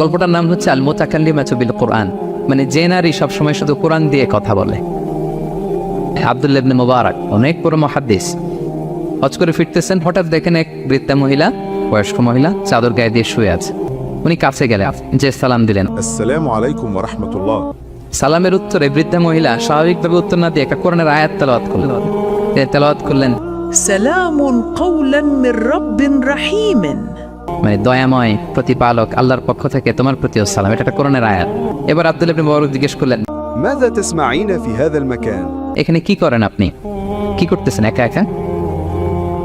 গল্পটার নাম হচ্ছে আল মোতাকাল্লিমাতু বিল কোরআন মানে যে নারী সবসময় শুধু কোরআন দিয়ে কথা বলে আব্দুল্লাহ ইবনে মুবারক অনেক বড় মহাদ্দিস হজ করে ফিরতেছেন হঠাৎ দেখেন এক বৃদ্ধা মহিলা বয়স্ক মহিলা চাদর গায়ে দিয়ে শুয়ে আছে উনি কাছে গেলেন যে সালাম দিলেন السلام عليكم ورحمة الله সালামের উত্তরে বৃদ্ধা মহিলা স্বাভাবিকভাবে উত্তর না দিয়ে একটা কোরআনের আয়াত তেলাওয়াত করলেন তিনি তেলাওয়াত করলেন سلام قولا من رب رحيم মানে দয়াময় প্রতিপালক আল্লাহর পক্ষ থেকে তোমার প্রতিও সালাম এটা একটা কোরআনের আয়াত এবার আব্দুল ইবনে মুবারক জিজ্ঞেস করলেন ماذا تسمعين في هذا المكان؟ এখানে কি করেন আপনি কি করতেছেন একা একা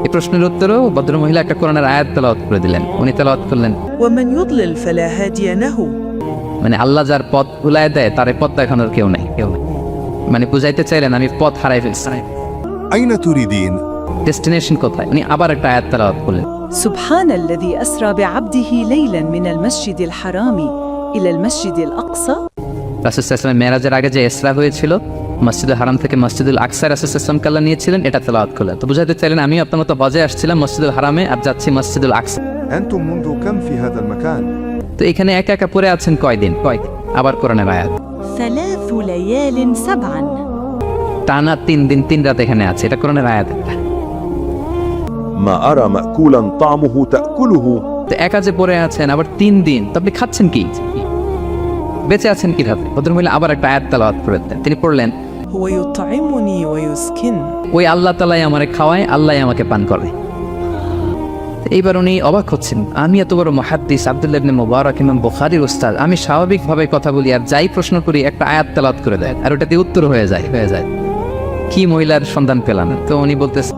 এই প্রশ্নের উত্তরেও ভদ্র মহিলা একটা কোরআনের আয়াত তেলাওয়াত করে দিলেন উনি তেলাওয়াত করলেন ومن يضلل فلا هادي له মানে আল্লাহ যার পথ ভুলায় দেয় তার এই পথ দেখানোর কেউ নাই কেউ নেই মানে বুঝাইতে চাইলেন আমি পথ হারাই ফেলছি أين تريدين؟ ডেস্টিনেশন কোথায় উনি আবার একটা আয়াত তেলাওয়াত করলেন سبحان الذي أسرى بعبده ليلا من المسجد الحرام إلى المسجد الأقصى রাসুসাল্লামের মেরাজের আগে যে এসরা হয়েছিল মসজিদুল হারাম থেকে মসজিদুল আকসা রাসুসাল্লাম কাল্লা নিয়েছিলেন এটা তেলাওয়াত করলেন তো বুঝাইতে চাইলেন আমি আপনার মতো হজে আসছিলাম মসজিদুল হারামে আর যাচ্ছি মসজিদুল আকসা أنتم منذ كم في هذا المكان؟ তো এখানে একা একা পড়ে আছেন কয়দিন কয় আবার কোরআনের আয়াত ثلاث ليال سبعا টানা তিন দিন তিন রাত এখানে আছে এটা কোরআনের আয়াত মা আরা তামুহু তাকুলুহু। একা যে পড়ে আছেন আবার তিন দিন তো আপনি খাচ্ছেন কি? বেঁচে আছেন ভাবে ভদ্রমহিলা আবার একটা আয়াত তালাওয়াত তিনি পড়লেন ওই আল্লাহ তালাই আমারে খাওয়ায় আল্লাহ আমাকে পান করে। এইবার উনি অবাক হচ্ছেন। আমি এত বড় মহাদ্দিস আবদুল্লাহ ইবনে মুবারক ইমাম বুখারীর ওস্তাদ আমি স্বাভাবিকভাবে কথা বলি আর যাই প্রশ্ন করি একটা আয়াত তালাত করে দেয় আর ওটাতে উত্তর হয়ে যায় হয়ে যায়। কি মহিলার সন্ধান পেলাম? তো উনি বলতেছেন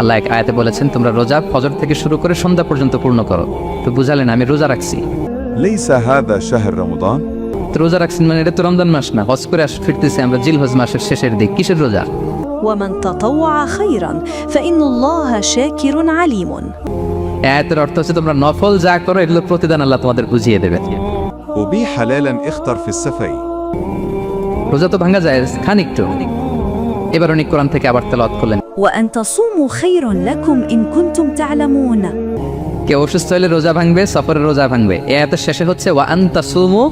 আল্লাহ এক আয়াতে বলেছেন তোমরা রোজা ফজর থেকে শুরু করে সন্ধ্যা পর্যন্ত পূর্ণ করো তো বুঝালেন আমি রোজা রাখছি ليس هذا شهر رمضان؟ তো রোজা রাখছেন মানে এটা তো রমজান মাস না হজ করে আস ফিরতেছি আমরা জিল হজ মাসের শেষের দিক কিসের রোজা ومن تطوع خيرا فإن الله شاكر عليم এই আয়াতের অর্থ হচ্ছে তোমরা নফল যা করো এগুলো প্রতিদান আল্লাহ তোমাদের বুঝিয়ে দেবে أبي حلالا اختر في السفي রোজা তো ভাঙা যায় খান একটু এবার উনি কোরআন থেকে আবার তেলাওয়াত করলেন وأن تصوموا خير لكم إن كنتم تعلمون কেউ অসুস্থ হলে রোজা ভাঙবে সফরের রোজা ভাঙবে এ আয়াতের শেষে হচ্ছে ওয়া আনতা সুমু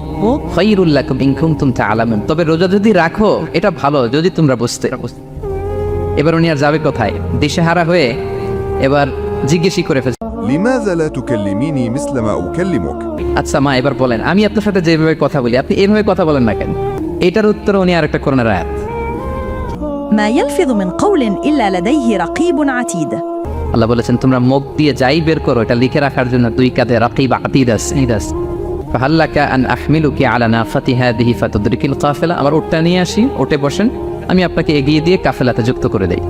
খায়রুল লাকুম ইন কুনতুম তাআলামুন তবে রোজা যদি রাখো এটা ভালো যদি তোমরা বুঝতে এবার উনি আর যাবে কোথায় দিশেহারা হয়ে এবার জিজ্ঞেসই করে ফেলছে لماذا لا تكلميني مثل ما أكلمك؟ আচ্ছা মা এবার বলেন আমি আপনার সাথে যেভাবে কথা বলি আপনি এইভাবে কথা বলেন না কেন এটার উত্তর উনি আর একটা করোনার আয়াত ما يلفظ من قول إلا لديه رقيب عتيد আল্লাহ বলেছেন তোমরা মুখ দিয়ে যাই বের করো এটা লিখে রাখার জন্য দুই কাঁধে রাকিব আতিদাস ইদাস ফাহাল্লাকা আন আহমিলুকি আলা নাফাতি হাদিহি ফাতুদরিকিল কাফেলা আমার ওটটা নিয়ে আসি ওটে বসেন আমি আপনাকে এগিয়ে দিয়ে কাফেলাতে যুক্ত করে দেই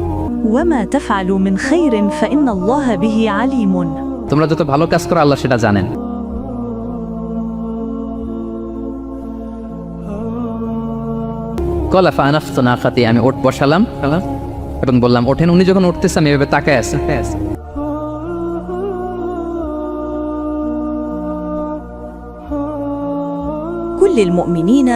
وما تفعلوا من خير فإن الله به عليم তোমরা যত ভালো কাজ করো আল্লাহ সেটা জানেন কলা ফানাফত নাফাতি আমি ওট বসালাম এবং বললাম ওঠেন উনি যখন উঠতেছে আমি এভাবে তাকায় আছে كل المؤمنين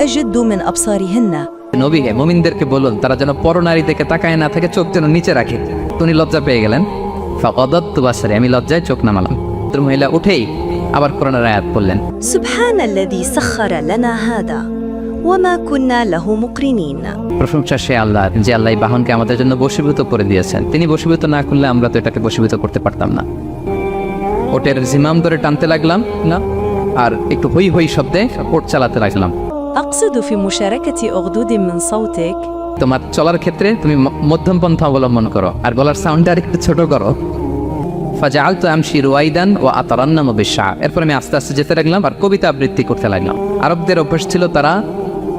أجدوا من أبصارهن নবী হে মোমিনদেরকে বলুন তারা যেন পরনারী থেকে তাকায় না থাকে চোখ যেন নিচে রাখে তো উনি লজ্জা পেয়ে গেলেন ফাকদত বাসারে আমি লজ্জায় চোখ নামালাম তো মহিলা উঠেই আবার করোনার আয়াত পড়লেন سبحان الذي سخر لنا هذا وما كنا له مقرنين প্রশংসা সে আল্লাহ যে আল্লাহ এই বাহনকে আমাদের জন্য বশীভূত করে দিয়েছেন তিনি বশীভূত না করলে আমরা তো এটাকে বশীভূত করতে পারতাম না ওটের জিমাম ধরে টানতে লাগলাম না আর একটু হই হই শব্দে ওট চালাতে লাগলাম أقصد في مشاركة أغدود من صوتك তোমার চলার ক্ষেত্রে তুমি ম- মধ্যম পন্থা অবলম্বন করো আর গলার সাউন্ডটা আর একটু ছোট করো ফাজাল তো আমশি রুয়াইদান ও আতারান্নাম বিশা এরপর আমি আস্তে আস্তে যেতে লাগলাম আর কবিতা আবৃত্তি করতে লাগলাম আরবদের অভ্যাস ছিল তারা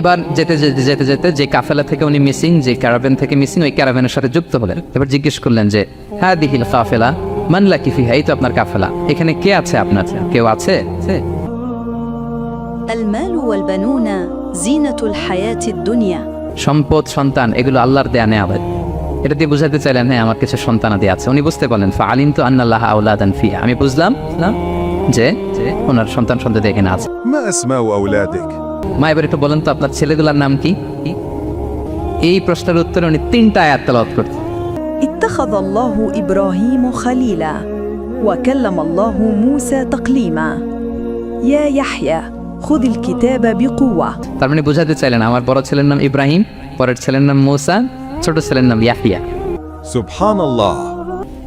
এবার যেতে যেতে যেতে যে কাফেলা থেকে উনি মিসিং যে ক্যারাভেন থেকে মিসিং ওই ক্যারাভেনের সাথে যুক্ত হলেন। এবার জিজ্ঞেস করলেন যে হ্যাঁ দিহিল কাফেলা মানলা কি ফিহা? এই তো আপনার কাফেলা। এখানে কে আছে আপনার? কেউ আছে? সম্পদ সন্তান এগুলো আল্লাহর দেয়া নেয়াবেন এটা দিয়ে বুঝাতে চাইলেন হ্যাঁ আমার কিছু সন্তান আদি আছে। উনি বুঝতে পারলেন ফা আলিম তো আন্নাল্লাহ আউলাদান ফিয়া আমি বুঝলাম যে ওনার সন্তান সন্তান এখানে আছে। মা আসমাউ আউলাদিক মা এবার একটু বলেন তো আপনার ছেলেগুলোর নাম কি কি? এই প্রশ্নের উত্তরে উনি তিনটা আয়াত তেলাওয়াত করতেন اتخذ الله ابراهيم خليلا وكلم الله موسى تقليما يا يحيى خذ الكتاب بقوه তার মানে বোঝাতে চাইলেন আমার বড় ছেলের নাম ইব্রাহিম পরের ছেলের নাম মৌসা ছোট ছেলের নাম ইয়াহিয়া سبحان الله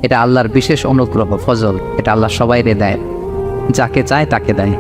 এটা আল্লাহর বিশেষ অনুগ্রহ ফজল এটা আল্লাহ সবাই দেয় যাকে চায় তাকে দেয়